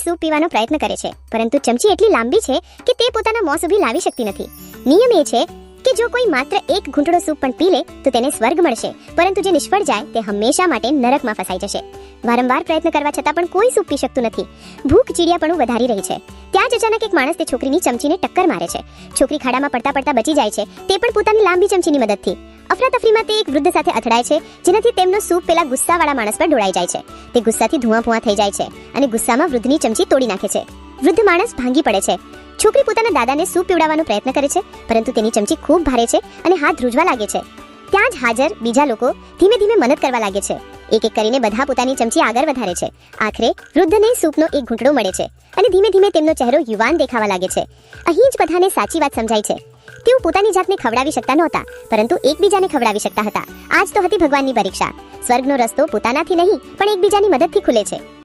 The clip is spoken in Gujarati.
ચમચીથી સૂપ પીવાનો પ્રયત્ન કરે છે. પરંતુ ચમચી એટલી લાંબી છે કે તે પોતાના મોં સુધી લાવી શકતી નથી. નિયમ એ છે કે જો કોઈ માત્ર એક ઘૂંટડો સૂપ પણ પી લે, તો તેને સ્વર્ગ મળશે. પરંતુ જે નિષ્ફળ જાય, તે હંમેશા માટે નરકમાં ફસાઈ જશે. વારંવાર પ્રયત્ન કરવા છતાં પણ કોઈ સૂપ પી શકતું નથી. ભૂખ ચીડિયાપણું વધારી રહી છે. ત્યાં જ અચાનક એક માણસ તે છોકરીની ચમચીને ટક્કર મારે છે. છોકરી ખાડામાં પડતા પડતા બચી જાય છે. તે પણ પોતાની લાંબી ચમચીની મદદથી. અફરાતફરીમાં તે એક વૃદ્ધ સાથે અથડાય છે, જેનાથી તેમનો સૂપ પેલા ગુસ્સાવાળા માણસ પર ઢોળાઈ જાય છે. તે ગુસ્સાથી ધુઆ થઈ જાય છે અને ગુસ્સામાં વૃદ્ધની ચમચી તોડી નાખે છે. વૃદ્ધ માણસ ભાંગી પડે છે. છોકરી પોતાના દાદાને સૂપ પીવડાવવાનો પ્રયત્ન કરે છે, પરંતુ તેની ચમચી ખૂબ ભારે છે અને હાથ ધ્રુજવા લાગે છે. ત્યાં જ હાજર બીજા લોકો ધીમે ધીમે મદદ કરવા લાગે છે. એક એક કરીને બધા પોતાની ચમચી આગળ વધારે છે. આખરે વૃદ્ધને સૂપનો એક ઘૂંટડો મળે છે અને ધીમે ધીમે તેમનો ચહેરો યુવાન દેખાવા લાગે છે. અહીં જ બધાને સાચી વાત સમજાય છે. તેઓ પોતાની જાતને ખવડાવી શકતા નહોતા, પરંતુ એકબીજાને ખવડાવી શકતા હતા. આજ તો હતી ભગવાનની પરીક્ષા. સ્વર્ગનો રસ્તો પોતાનાથી નહીં, પણ એકબીજાની મદદથી ખુલે છે.